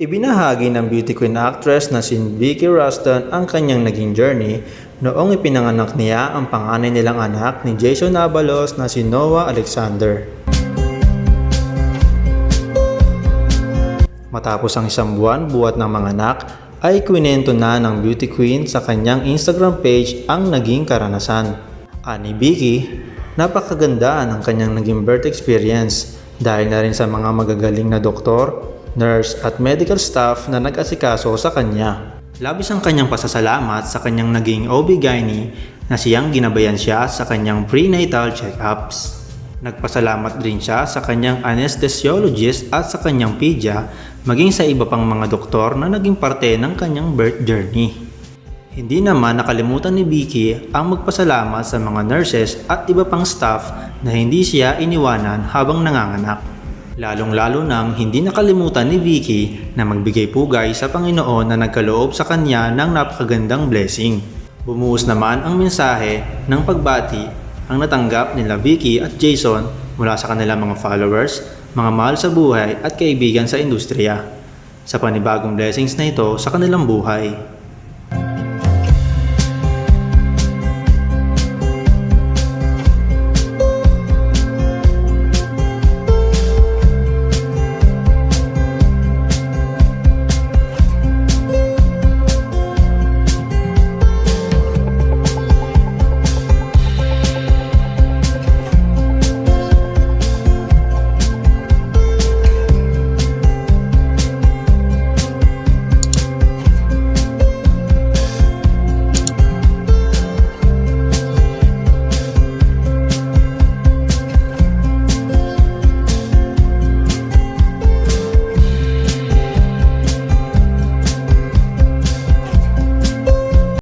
Ibinahagi ng beauty queen actress na si Vicky Ruston ang kanyang naging journey noong ipinanganak niya ang panganay nilang anak ni Jason Abalos na si Noah Alexander. Matapos ang isang buwan buhat ng mga anak, ay kwinento na ng beauty queen sa kanyang Instagram page ang naging karanasan. Ani Vicky, napakaganda ng kanyang naging birth experience dahil na rin sa mga magagaling na doktor, nurse at medical staff na nag-asikaso sa kanya. Labis ang kanyang pasasalamat sa kanyang naging OB-GYN na siyang ginabayan siya sa kanyang prenatal check-ups. Nagpasalamat din siya sa kanyang anesthesiologist at sa kanyang pedya maging sa iba pang mga doktor na naging parte ng kanyang birth journey. Hindi naman nakalimutan ni Vicky ang magpasalamat sa mga nurses at iba pang staff na hindi siya iniwanan habang nanganganak. Lalong-lalo nang hindi nakalimutan ni Vicky na magbigay pugay sa Panginoon na nagkaloob sa kanya ng napakagandang blessing. Bumuhos naman ang mensahe ng pagbati ang natanggap nila Vicky at Jason mula sa kanilang mga followers, mga mahal sa buhay at kaibigan sa industriya. Sa panibagong blessings na ito sa kanilang buhay.